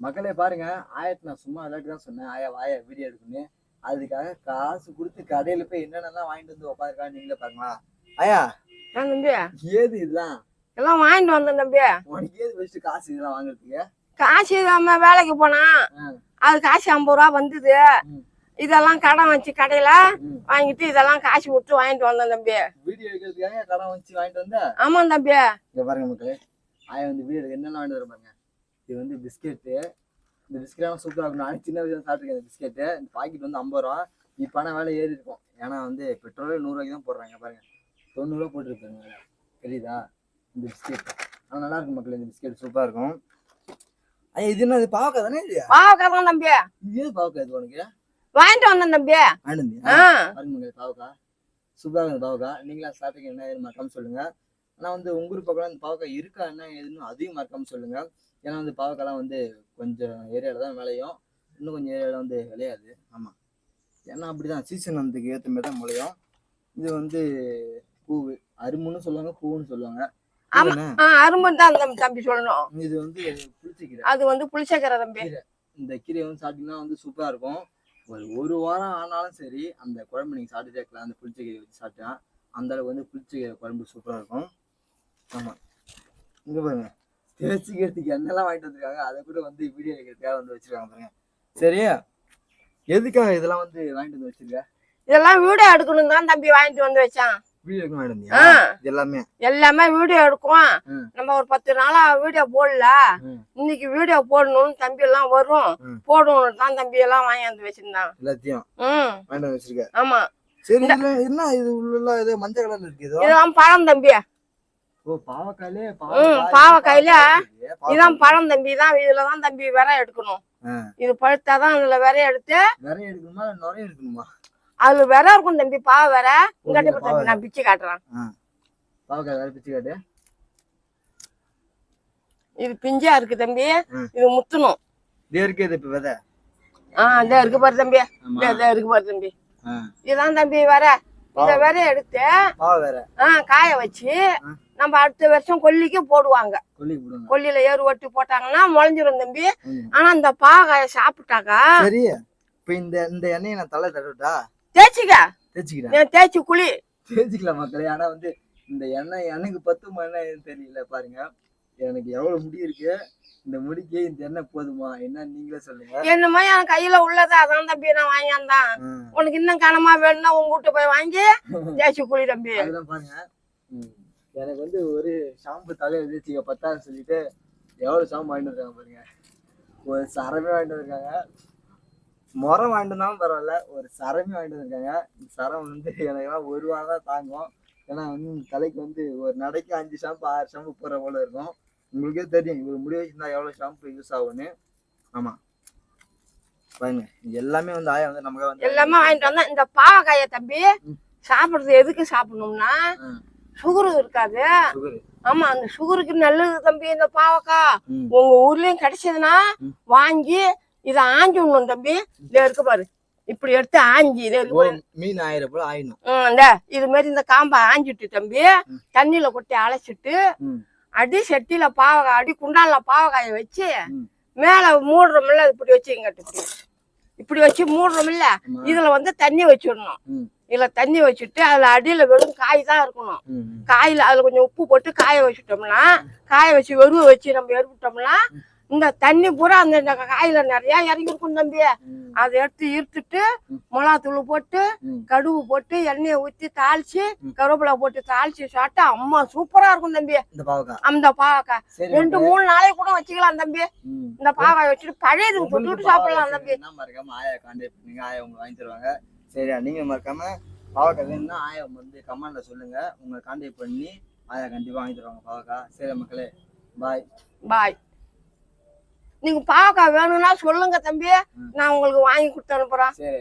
மக்களே பாருங்க ஆயிரத்தி நான் சும்மா விளையாட்டு தான் சொன்னேன். ஆயா வாயா வீடியோ எடுக்கணும் அதுக்காக காசு கொடுத்து கடையில போய் என்னென்னலாம் வாங்கிட்டு வந்து உட்காருக்கா நீங்களே பாருங்களா. ஆயா தம்பி ஏது இதெல்லாம்? எல்லாம் வாங்கிட்டு வந்தேன் தம்பி. உனக்கு ஏது வச்சுட்டு காசு இதெல்லாம் வாங்குறதுக்கு? காசு இல்லாம வேலைக்கு போனா. அது காசு ஐம்பது ரூபா வந்தது. இதெல்லாம் கடன் வச்சு கடையில. வாங்கிட்டு இதெல்லாம் காசு கொடுத்து வாங்கிட்டு வந்தேன் தம்பி. வீடியோ எடுக்கிறதுக்காக கடன் வச்சு வாங்கிட்டு வந்த? ஆமா தம்பி. இங்க பாருங்க மக்களே ஆயா வந்து வீடியோ என்னென்ன வாங்கிட்டு வர பாருங்க. இது வந்து பிஸ்கெட்டு. இந்த பிஸ்கெட்லாம் சூப்பராக இருக்கும். நான் சின்ன வயசுல சாப்பிட்டுருக்கேன் இந்த பிஸ்கெட்டு. இந்த பாக்கெட் வந்து ஐம்பது ரூபா. இப்போ ஆனால் விலை ஏறி இருக்கும். ஏன்னா வந்து பெட்ரோலே நூறுரூவாய்க்கு தான் போடுறாங்க பாருங்க. தொண்ணூறுரூவா போட்டுருப்பாங்க விலை. தெரியுதா? இந்த பிஸ்கெட். ஆனால் நல்லா இருக்கும் மக்களே இந்த பிஸ்கெட் சூப்பராக இருக்கும். ஐயா இது என்ன இது பாவக்கா தானே இது? பாவக்காய் தான் தம்பி. இது ஏது பாவக்கா இது உனக்கு? வாங்கிட்டு வந்தேன் தம்பி. ஆனந்தி பாருங்க மக்களே பாவக்கா சூப்பராக இருக்கும் பாவக்கா நீங்களா சாப்பிட்டீங்க என்ன ஏது மறக்காம சொல்லுங்க. ஆனால் வந்து உங்க ஊர் பக்கம் இந்த பாவக்காய் இருக்கா? என்ன ஏதுன்னு அதையும் மறக்காம சொல்லுங்க. ஏன்னா வந்து பாவக்காய்லாம் வந்து கொஞ்சம் ஏரியாவில் தான் விளையும். இன்னும் கொஞ்சம் ஏரியாவில் வந்து விளையாது. ஆமாம் ஏன்னா அப்படிதான். சீசன் வந்ததுக்கு ஏற்ற மாதிரி தான் முளையும். இது வந்து பூவு. அரும்புன்னு சொல்லுவாங்க பூவுன்னு சொல்லுவாங்க. ஆமா. இதுதானே? ஆ அரும்பு தான் தம்பி தம்பி சொல்லணும். இது வந்து புளிச்சக்கீரை. அது வந்து புளிச்சக்கரை தம்பி. இந்த கீரையை வந்து சாப்பிட்டீங்கன்னா வந்து சூப்பராக இருக்கும். ஒரு ஒரு வாரம் ஆனாலும் சரி அந்த குழம்பு நீங்கள் சாப்பிட்டுட்டே இருக்கலாம். அந்த புளிச்சக்கீரை வச்சு சாப்பிட்டா அந்த அளவுக்கு வந்து புளிச்சக்கீரை குழம்பு சூப்பராக இருக்கும். ஆமாம் இங்கே பாருங்க. தேய்ச்சிக்கிறதுக்கு என்னெல்லாம் வாங்கிட்டு வந்திருக்காங்க. அதை கூட வந்து வீடியோ எடுக்கிறதுக்காக வந்து வச்சிருக்காங்க பாருங்க. சரியா? எதுக்காக இதெல்லாம் வந்து வாங்கிட்டு வந்து வச்சிருக்க? இதெல்லாம் வீடியோ எடுக்கணும் தான் தம்பி வாங்கிட்டு வந்து வச்சான். வீடியோ எடுக்க இது எல்லாமே? எல்லாமே வீடியோ எடுக்கும். நம்ம ஒரு பத்து நாளா வீடியோ போடல. இன்னைக்கு வீடியோ போடணும்னு தம்பி எல்லாம் வரும். போடணும் தான் தம்பி எல்லாம் வாங்கி வந்து வச்சிருந்தான். எல்லாத்தையும் வாங்கிட்டு வச்சிருக்க. ஆமா. சரி என்ன இது உள்ள இது மஞ்சள் கலர்ல இருக்கு இதோ? இதெல்லாம் பழம் தம்பி. ஓ பாவக்காயிலே இதான் பழம் தம்பி தான் இதுலதான் தம்பி விரை எடுக்கணும். இது பழுத்தாதான் அதுல விரை எடுத்து எடுக்கணுமா? எடுக்கணுமா? அதுல விரை இருக்கும் தம்பி பாவ விரை. இங்காட்டி தம்பி நான் பிச்சு காட்டுறேன். பாவக்காய் வேற பிச்சு காட்டு. இது பிஞ்சா இருக்கு தம்பி. இது முத்தணும். இருக்குது இப்ப விதை. ஆ இதோ இருக்கு பாரு தம்பி. இதோ இருக்கு பாரு தம்பி. ஆ. இதுதான் தம்பி விரை. இந்த விரை எடுத்து பாவ வேற ஆ காய வச்சு. நம்ம அடுத்த வருஷம் கொல்லிக்கு போடுவாங்க. கொல்லியில ஏறு ஒட்டி போட்டாங்கன்னா முளைஞ்சிரும் தம்பி. ஆனா இந்த பாகாய சாப்பிட்டாக்கா சரி. இப்ப இந்த இந்த எண்ணெயை நான் தலை தடவிட்டா? தேய்ச்சிக்க. தேய்ச்சிக்கிறேன். தேய்ச்சி குளி. தேய்ச்சிக்கலாம் மக்களே. ஆனா வந்து இந்த எண்ணெய் எனக்கு பத்துமா என்ன தெரியல பாருங்க. எனக்கு எவ்வளவு முடி இருக்கு? இந்த முடிக்கு இந்த எண்ணெய் போதுமா? என்ன நீங்களே சொல்லுங்க. என்னமோ என் கையில உள்ளது? அதான் தம்பி நான் வாங்கியாந்தான். உனக்கு இன்னும் கனமா வேணும்னா உங்க வீட்டு போய் வாங்கி தேய்ச்சி குளி தம்பி. பாருங்க. எனக்கு வந்து ஒரு ஷாம்பு தலையை வச்சுக்க பத்தாது சொல்லிட்டு எவ்வளவு ஷாம்பு வாங்கிட்டு இருக்காங்க பாருங்க. ஒரு சரமே வாங்கிட்டு வந்திருக்காங்க. முறம் வாங்கிட்டு வந்தாலும் பரவாயில்ல ஒரு சரமே வாங்கிட்டு வந்திருக்காங்க. இந்த சரம் வந்து எனக்குலாம் ஒரு வாரம் தான் தாங்கும். ஏன்னா வந்து தலைக்கு வந்து ஒரு நடைக்கு அஞ்சு ஷாம்பு ஆறு ஷாம்பு போடுற போல இருக்கும். உங்களுக்கே தெரியும் இவர் முடி வச்சிருந்தா எவ்வளவு ஷாம்பு யூஸ் ஆகும்னு. ஆமா. பாருங்க எல்லாமே வந்து ஆயா வந்து நமக்கு வந்து எல்லாமே வாங்கிட்டு வந்தா இந்த பாவக்காய தம்பி. சாப்பிடுறது எதுக்கு சாப்பிடணும்னா ஆ. சுகர் இருக்காது ஆமா அந்த சுகருக்கு நல்லது தம்பி இந்த பாவக்காய் ம் உங்க ஊர்லயும் கிடைச்சதுன்னா. வாங்கி இத ஆஞ்சி விடணும் தம்பி இத இருக்கு பாரு இப்படி எடுத்து ஆஞ்சி. மீன் ஆயிரம் போல ஆயிடும் இந்த இது மாதிரி இந்த காம்பை ஆஞ்சிட்டு தம்பி. தண்ணியில கொட்டி அழைச்சிட்டு. அடி சட்டியில பாவக்காய் அடி குண்டான்ல பாவக்காயை வச்சு. மேல மூடுறோம்ல இப்படி வச்சு இங்கிட்டு இப்படி இப்படி வச்சு மூடுறோம்ல. இதுல வந்து தண்ணி வச்சிடணும். இதுல தண்ணி வச்சுட்டு அதுல அடியில வெறும் காய் தான் இருக்கணும். காயில அதுல கொஞ்சம் உப்பு போட்டு காய வச்சுட்டோம்னா காய வச்சு வெறுவ வச்சு நம்ம எரிவிட்டோம்னா இந்த தண்ணி பூரா அந்த காயில நிறைய இறங்கி இருக்கும் தம்பி அதை எடுத்து இருத்துட்டு. மிளகாத்தூள் போட்டு. கடுகு போட்டு எண்ணெயை ஊத்தி தாளிச்சு. கருவேப்பிலை போட்டு தாளிச்சு சாப்பிட்டா அம்மா சூப்பரா இருக்கும் தம்பி அந்த பாவக்காய் ரெண்டு மூணு நாளைக்கு கூட வச்சுக்கலாம் தம்பி. இந்த பாவக்காய் வச்சுட்டு பழையதுக்கு போட்டுட்டு சாப்பிடலாம் தம்பி சரியா நீங்க மறக்காம பாவக்காய் வேணும்னா ஆயா வந்து கமெண்ட்ல சொல்லுங்க. உங்களை கான்டாக்ட் பண்ணி ஆயா கண்டிப்பா வாங்கி தருவாங்க பாவக்காய் சரி மக்களே பாய் பாய் நீங்க பாவக்காய் வேணும்னா சொல்லுங்க தம்பி. நான் உங்களுக்கு வாங்கி கொடுத்து அனுப்புறேன். சரி